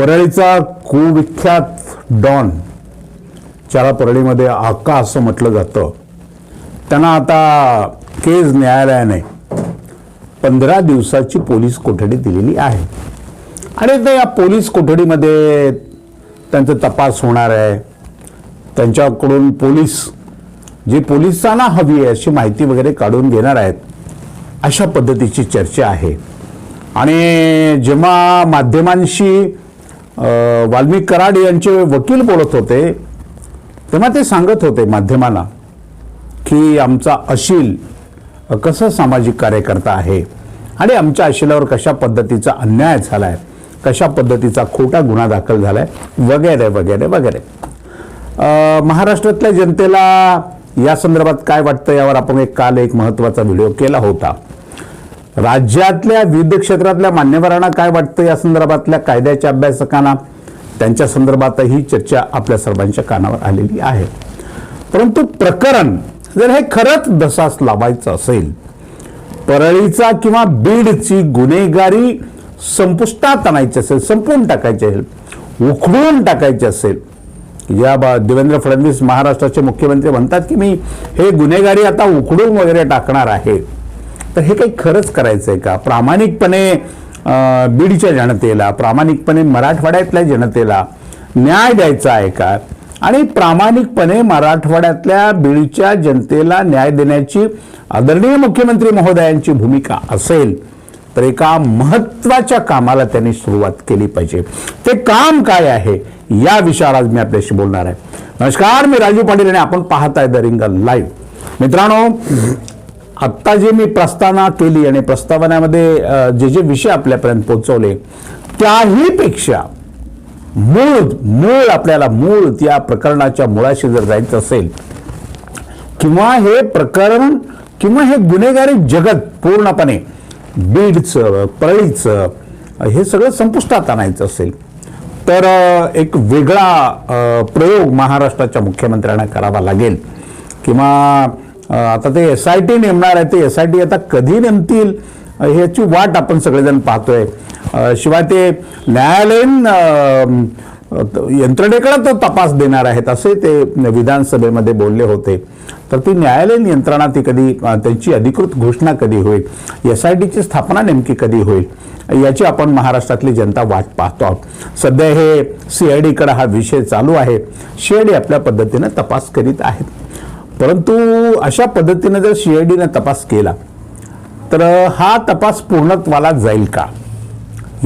परळीचा कुविख्यात don ज्याला परळीमध्ये आका असं म्हटलं जातं त्यांना आता केज न्यायालयाने पंधरा दिवसाची पोलीस कोठडी दिलेली आहे. आणि ते या पोलीस कोठडीमध्ये त्यांचा तपास होणार आहे. त्यांच्याकडून पोलीस जी पोलिसांना हवी आहे अशी माहिती वगैरे काढून घेणार आहेत अशा पद्धतीची चर्चा आहे. आणि जेव्हा माध्यमांशी वाल्मिक कराड यांचे वकील बोलत होते. तेव्हा ते सांगत होते माध्यमांना की आमचा अशील कसं सामाजिक कार्यकर्ता आहे आणि आमच्या अशिलावर कशा पद्धतीचा अन्याय झाला आहे कशा पद्धतीचा खोटा गुन्हा दाखल झाला आहे वगैरे वगैरे. वगैरे महाराष्ट्रातल्या जनतेला या संदर्भात काय वाटतं यावर आपण एक काल एक महत्त्वाचा व्हिडिओ केला होता. राज्यातल्या विविध क्षेत्रातल्या मान्यवरांना काय वाटतं या संदर्भातल्या कायद्याच्या अभ्यासकांना? त्यांच्या संदर्भातही चर्चा आपल्या सर्वांच्या कानावर आलेली आहे. परंतु प्रकरण जर हे खरंच दसास लावायचं असेल परळीचा किंवा बीडची गुन्हेगारी संपुष्टात आणायची असेल संपवून टाकायची असेल उखडून टाकायची असेल या बा देवेंद्र फडणवीस महाराष्ट्राचे मुख्यमंत्री म्हणतात की मी हे गुन्हेगारी आता उखडून वगैरे टाकणार आहे. तर हे काही खरंच करायचं आहे का? प्रामाणिकपणे बीडच्या जनतेला प्रामाणिकपणे मराठवाड्यातल्या जनतेला न्याय द्यायचा आहे का? आणि प्रामाणिकपणे मराठवाड्यातल्या बीडच्या जनतेला न्याय देण्याची आदरणीय मुख्यमंत्री महोदयांची भूमिका असेल तर एका महत्त्वाच्या कामाला त्यांनी सुरुवात केली पाहिजे. ते काम काय आहे या विषयावर आज मी आपल्याशी बोलणार आहे. नमस्कार मी राजू पाटील आणि आपण आहे द रिंगल लाईव्ह. मित्रांनो आत्ता जे मी प्रस्तावना केली आणि प्रस्तावनामध्ये जे जे विषय आपल्यापर्यंत पोहोचवले त्याहीपेक्षा मूळ मूळ आपल्याला मूळ त्या प्रकरणाच्या मुळाशी जर जायचं असेल किंवा हे प्रकरण किंवा हे गुन्हेगारी जगत पूर्णपणे बीडचं परळीचं हे सगळं संपुष्टात आणायचं असेल तर एक वेगळा प्रयोग महाराष्ट्राच्या मुख्यमंत्र्यांना करावा लागेल. किंवा आता ते एस आय टी नेमणार आहे ते एस आय टी आता कधी नेमतील ह्याची वाट आपण सगळेजण पाहतोय. शिवाय ते न्यायालयीन यंत्रणेकडे तो तपास देणार आहेत असे ते विधानसभेमध्ये बोलले होते. तर ती न्यायालयीन यंत्रणा ती कधी त्यांची अधिकृत घोषणा कधी होईल एस आय टीची स्थापना नेमकी कधी होईल याची आपण महाराष्ट्रातली जनता वाट पाहतो आहोत. सध्या हे सी आय डीकडे हा विषय चालू आहे. सी आय डी आपल्या पद्धतीनं तपास करीत आहेत. परंतु अशा पद्धतीनं जर सी आय डीनं तपास केला तर हा तपास पूर्णत्वाला जाईल का?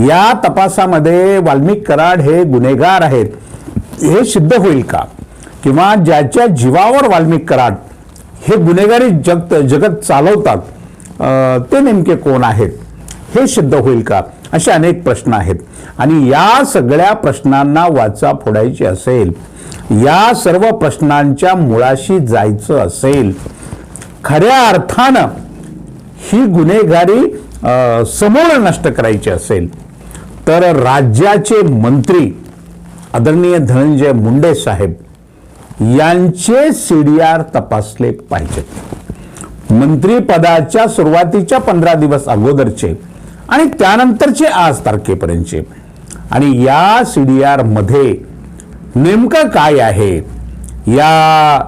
या तपासामध्ये वाल्मिक कराड हे गुन्हेगार आहेत. हे सिद्ध होईल का? किंवा ज्याच्या जीवावर वाल्मिक कराड हे गुन्हेगारी जग जगत चालवतात ते नेमके कोण आहेत? हे सिद्ध होईल का? असे अनेक प्रश्न आहेत. आणि या सगळ्या प्रश्नांना वाचा फोडायची असेल या सर्व प्रश्नांच्या मुळाशी जायचं असेल खऱ्या अर्थानं ही गुन्हेगारी समोर समूळ नष्ट करायची असेल तर राज्याचे मंत्री आदरणीय धनंजय मुंडे साहेब यांचे सी डी आर तपासले पाहिजेत. मंत्रीपदाच्या सुरुवातीच्या पंधरा दिवस अगोदरचे आणि त्यानंतरचे आज तारखेपर्यंतचे. आणि या सी डी आरमध्ये नेमकं काय आहे? या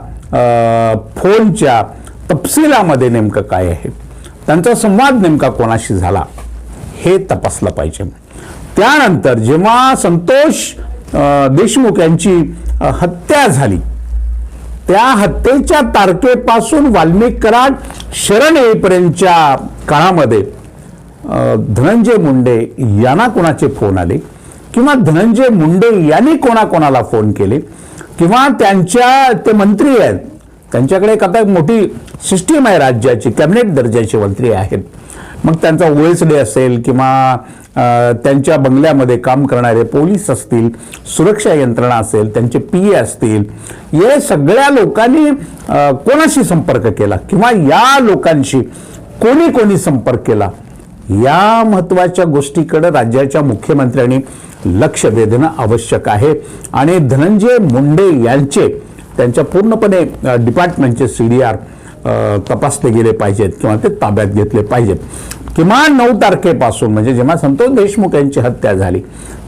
फोनच्या तपशिलामध्ये नेमकं काय आहे? त्यांचा संवाद नेमका कोणाशी झाला? हे तपासलं पाहिजे. त्यानंतर जेव्हा संतोष देशमुख यांची हत्या झाली त्या हत्येच्या तारखेपासून वाल्मिक कराड शरण येईपर्यंतच्या काळामध्ये धनंजय मुंडे यांना कोणाचे फोन आले किंवा धनंजय मुंडे यांनी कोणाकोणाला फोन केले किंवा त्यांच्या ते मंत्री आहेत त्यांच्याकडे एक आता एक मोठी सिस्टीम आहे राज्याची कॅबिनेट दर्जाचे मंत्री आहेत. मग त्यांचा डे असेल किंवा त्यांच्या बंगल्यामध्ये काम करणारे पोलीस असतील सुरक्षा यंत्रणा असेल त्यांचे पी ए असतील या सगळ्या लोकांनी कोणाशी संपर्क केला? किंवा या लोकांशी कोणी कोणी संपर्क केला? या महत्त्वाच्या गोष्टीकडे राज्याच्या मुख्यमंत्र्यांनी लक्ष वेधणं आवश्यक आहे. आणि धनंजय मुंडे यांचे त्यांच्या पूर्णपणे डिपार्टमेंटचे सी डी आर तपासले गेले पाहिजेत किंवा ते ताब्यात घेतले पाहिजेत. किमान नऊ तारखेपासून म्हणजे जेव्हा संतोष देशमुख यांची हत्या झाली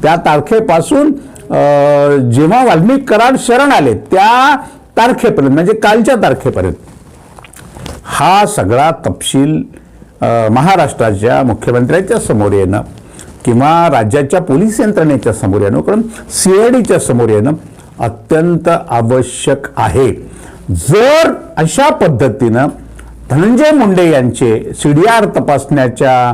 त्या तारखेपासून अं, जेव्हा वाल्मिक कराड शरण आले त्या तारखेपर्यंत म्हणजे कालच्या तारखेपर्यंत हा सगळा तपशील महाराष्ट्राच्या मुख्यमंत्र्यांच्या समोर येणं किंवा राज्याच्या पोलीस यंत्रणेच्या समोर येणं कारण सी आय डीच्या समोर येणं अत्यंत आवश्यक आहे. जर अशा पद्धतीनं धनंजय मुंडे यांचे सी डी आर तपासण्याच्या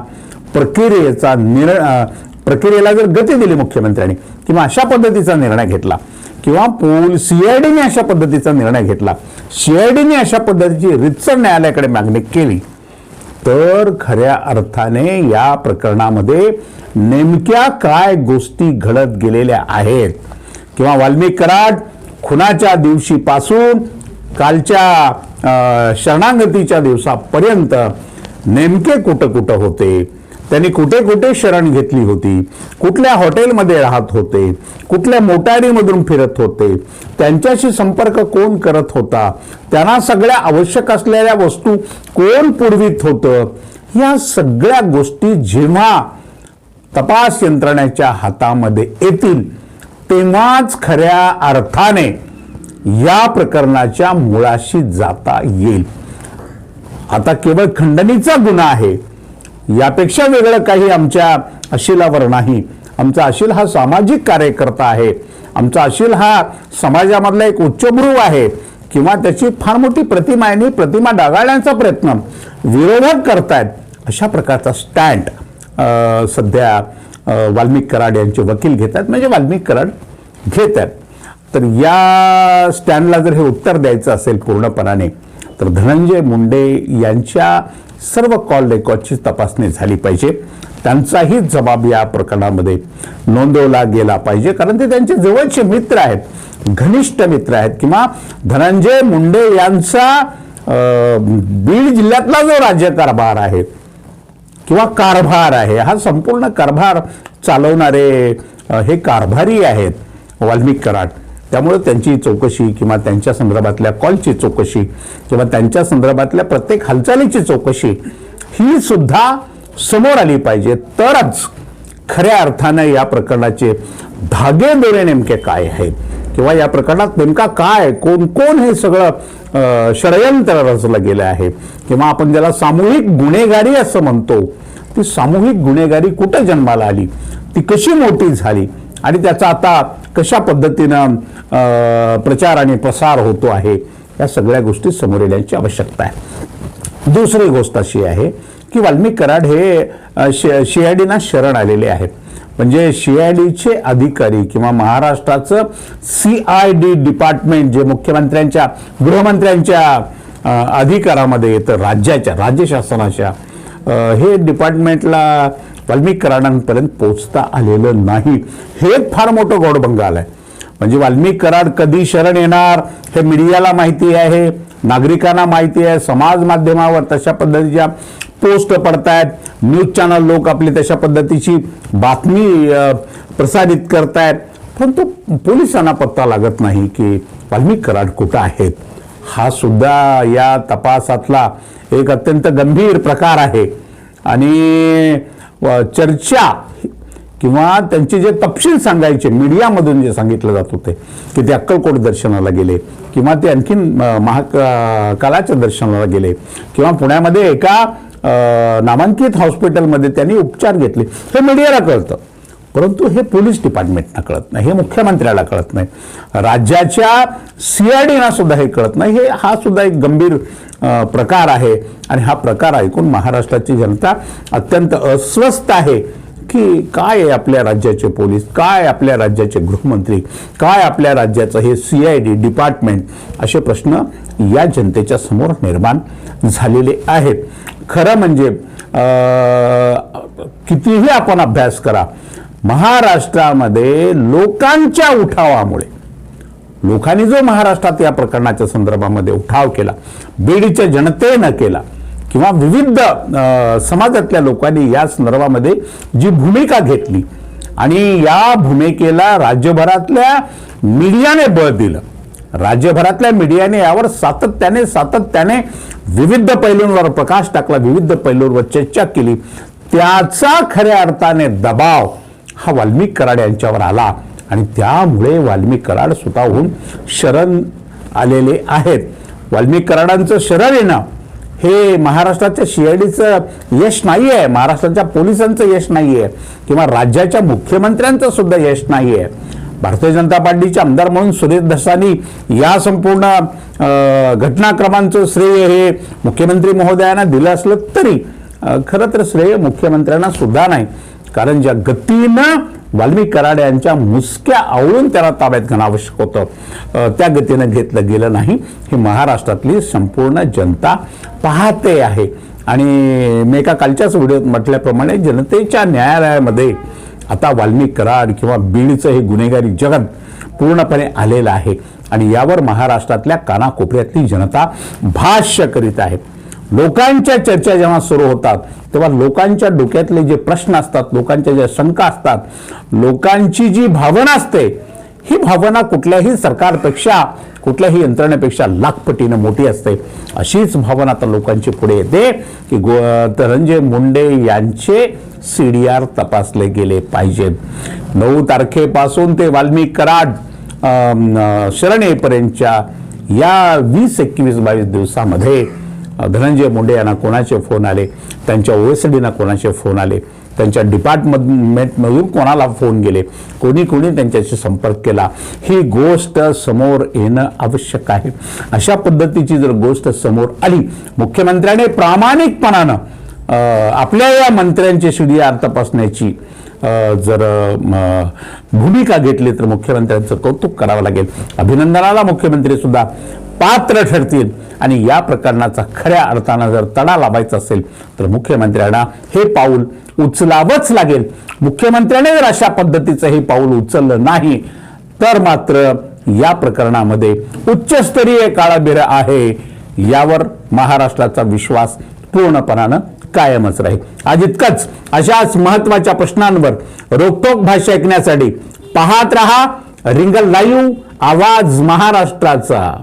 प्रक्रियेचा निर्णय प्रक्रियेला जर गती दिली मुख्यमंत्र्यांनी किंवा अशा पद्धतीचा निर्णय घेतला किंवा पोल सीआयडीने अशा पद्धतीचा निर्णय घेतला सीआयडीने अशा पद्धतीची रितसर न्यायालयाकडे मागणी केली तर खऱ्या अर्थाने या प्रकरणामध्ये नेमक्या काय गोष्टी घडत गेलेल्या आहेत? किंवा वाल्मिक कराड खुनाच्या दिवशीपासून कालच्या शरणागतीच्या दिवसापर्यंत नेमके कुठं कुठं होते? त्यांनी कुठे कुठे शरण घेतली होती कुठल्या हॉटेलमध्ये राहत होते कुठल्या मोटारीमधून फिरत होते त्यांच्याशी संपर्क कोण करत होता त्यांना सगळ्या आवश्यक असलेल्या वस्तू कोण पुरवित होतं या सगळ्या गोष्टी जेव्हा तपास यंत्रणेच्या हातामध्ये येतील तेव्हाच खऱ्या अर्थाने या प्रकरणाच्या मुळाशी जाता येईल. आता केवळ खंडणीचा गुन्हा आहे. यापेक्षा वेगळं काही आमच्या अशिलावर नाही. आमचा अशिल हा सामाजिक कार्यकर्ता आहे. आमचा अशिल हा समाजामधला एक उच्चभ्रू आहे किंवा त्याची फार मोठी प्रतिमा आहे आणि प्रतिमा डागाळण्याचा प्रयत्न विरोधक करतायत अशा प्रकारचा स्टँड सध्या वाल्मिक कराड यांचे वकील घेत आहेत म्हणजे वाल्मिक कराड घेत आहेत तर या स्टँडला जर हे उत्तर द्यायचं असेल पूर्णपणाने तर धनंजय मुंडे यांच्या सर्व कॉल रेकॉर्डची तपासणी झाली पाहिजे. त्यांचाही जबाब या प्रकरणामध्ये नोंदवला गेला पाहिजे. कारण ते त्यांचे जवळचे मित्र आहेत घनिष्ठ मित्र आहेत किंवा धनंजय मुंडे यांचा बीड जिल्ह्यातला जो राज्यकारभार आहे किंवा कारभार आहे हा संपूर्ण कारभार चालवणारे हे कारभारी आहेत वाल्मिक कराड. त्यामुळे त्यांची चौकशी किंवा त्यांच्या संदर्भातल्या कॉलची चौकशी किंवा त्यांच्या संदर्भातल्या प्रत्येक हालचालीची चौकशी ही सुद्धा समोर आली पाहिजे. तरच खऱ्या अर्थानं या प्रकरणाचे धागे दोरे नेमके काय आहेत? किंवा या प्रकरणात नेमका काय? कोण कोण हे सगळं षडयंत्र रचलं गेलं आहे? किंवा आपण ज्याला सामूहिक गुन्हेगारी असं म्हणतो ती सामूहिक गुन्हेगारी कुठं जन्माला आली? ती कशी मोठी झाली? आणि त्याचा आता कशा पद्धतीनं प्रचार आणि प्रसार होतो आहे या सगळ्या गोष्टी समोर येण्याची आवश्यकता आहे. दुसरी गोष्ट अशी आहे की वाल्मिक कराड हे शि सीआयडीना शरण आलेले आहेत. म्हणजे शिआयडीचे अधिकारी किंवा महाराष्ट्राचं सी आय डी डिपार्टमेंट जे मुख्यमंत्र्यांच्या गृहमंत्र्यांच्या अधिकारामध्ये येतं राज्याच्या राज्य शासनाच्या हे डिपार्टमेंटला वाल्मिकराडांपर्यंत पोचता आलेलं नाही. हे फार मोठं गौडभंग आहे. म्हणजे वाल्मिक कराड कधी शरण येणार हे मीडियाला माहिती आहे नागरिकांना माहिती आहे समाज माध्यमावर तशा पद्धतीच्या पोस्ट पडतायत न्यूज चॅनल लोक आपली तशा पद्धतीची बातमी प्रसारित करतायत. परंतु पोलिसांना पत्ता लागत नाही की वाल्मिक कराड कुठं आहेत. हा सुद्धा या तपासातला एक अत्यंत गंभीर प्रकार आहे. आणि चर्चा किंवा त्यांचे जे तपशील सांगायचे मीडियामधून जे सांगितलं जात होते की ते अक्कलकोट दर्शनाला गेले किंवा ते आणखीन महाकालाच्या दर्शनाला गेले किंवा पुण्यामध्ये एका नामांकित हॉस्पिटलमध्ये त्यांनी उपचार घेतले हे मीडियाला कळतं. परंतु हे पोलीस डिपार्टमेंटना कळत नाही हे मुख्यमंत्र्याला कळत नाही. राज्याच्या सी आय डीना सुद्धा हे कळत नाही. हे हा सुद्धा एक गंभीर प्रकार आहे आणि हा प्रकार ऐकून महाराष्ट्राची जनता अत्यंत अस्वस्थ आहे की काय आहे आपल्या राज्याचे पोलीस काय आपल्या राज्याचे गृहमंत्री काय आपल्या राज्याचं हे सी आय डी डिपार्टमेंट असे प्रश्न या जनतेच्या समोर निर्माण झालेले आहेत. खरं म्हणजे कितीही आपण अभ्यास करा महाराष्ट्रामध्ये लोकांच्या उठावामुळे लोकांनी जो महाराष्ट्रात या प्रकरणाच्या संदर्भामध्ये उठाव केला बीडच्या जनतेनं केला किंवा विविध समाजातल्या लोकांनी या संदर्भामध्ये जी भूमिका घेतली आणि या भूमिकेला राज्यभरातल्या मीडियाने बळ दिलं. राज्यभरातल्या मीडियाने यावर सातत्याने सातत्याने विविध पैलूंवर प्रकाश टाकला विविध पैलूंवर चर्चा केली. त्याचा खऱ्या अर्थाने दबाव हा वाल्मिक कराड यांच्यावर आला. आणि त्यामुळे वाल्मिक कराड स्वतःहून शरण आलेले आहेत. वाल्मिक कराडांचं शरण येणं हे महाराष्ट्राच्या शिर्डीचं यश नाही आहे महाराष्ट्राच्या पोलिसांचं यश नाही आहे किंवा राज्याच्या मुख्यमंत्र्यांचं सुद्धा यश नाही आहे भारतीय जनता पार्टीचे आमदार म्हणून सुरेश धसानी या संपूर्ण घटनाक्रमांचं श्रेय हे मुख्यमंत्री महोदयांना दिलं असलं तरी खरं तर श्रेय मुख्यमंत्र्यांना सुद्धा नाही. कारण ज्या गतीनं वाल्मिक कराड यांच्या मुसक्या आवळून त्याला ताब्यात घेणं आवश्यक होतं. त्या गतीनं घेतलं गेलं नाही. ही महाराष्ट्रातली संपूर्ण जनता पाहते आहे. आणि मी एका कालच्याच व्हिडिओत म्हटल्याप्रमाणे जनतेच्या न्यायालयामध्ये आता वाल्मिक कराड किंवा बीडचं हे गुन्हेगारी जगत पूर्णपणे आलेलं आहे. आणि यावर महाराष्ट्रातल्या कानाकोपऱ्यातली जनता भाष्य करीत आहे. लोकांच्या चर्चा जेव्हा सुरू होतात तेव्हा लोकांच्या डोक्यातले जे प्रश्न असतात लोकांच्या ज्या शंका असतात लोकांची जी भावना असते ही भावना कुठल्याही सरकारपेक्षा कुठल्याही यंत्रणेपेक्षा लाखपटीनं मोठी असते. अशीच भावना आता लोकांची पुढे येते की गो धनंजय मुंडे यांचे सी डी आर तपासले गेले पाहिजेत. नऊ तारखेपासून ते वाल्मिक कराड शरण येईपर्यंतच्या या वीस एकवीस बावीस दिवसामध्ये धनंजय मुंडे यांना कोणाचे फोन आले? त्यांच्या ओएसडीना कोणाचे फोन आले? त्यांच्या डिपार्टमेंटमधून कोणाला फोन गेले? कोणी कोणी त्यांच्याशी संपर्क केला? ही गोष्ट समोर येणं आवश्यक आहे. अशा पद्धतीची जर गोष्ट समोर आली मुख्यमंत्र्याने प्रामाणिकपणानं आपल्या या मंत्र्यांची शिडी तपासण्याची जर भूमिका घेतली तर मुख्यमंत्र्यांचं कौतुक करावं लागेल. अभिनंदनाला मुख्यमंत्री सुद्धा. पात्र ठरतील. आणि या प्रकरणाचा खऱ्या अर्थानं जर तडा लावायचा असेल तर मुख्यमंत्र्यांना हे पाऊल उचलावंच लागेल. मुख्यमंत्र्याने जर अशा पद्धतीचं हे पाऊल उचललं नाही तर मात्र या प्रकरणामध्ये उच्चस्तरीय काळाबिर आहे यावर महाराष्ट्राचा विश्वास पूर्णपणानं कायमच राहील. आज इतकंच. अशाच महत्त्वाच्या प्रश्नांवर रोखोक भाषा ऐकण्यासाठी पाहत रहा रिंगल लाईव्ह आवाज महाराष्ट्राचा.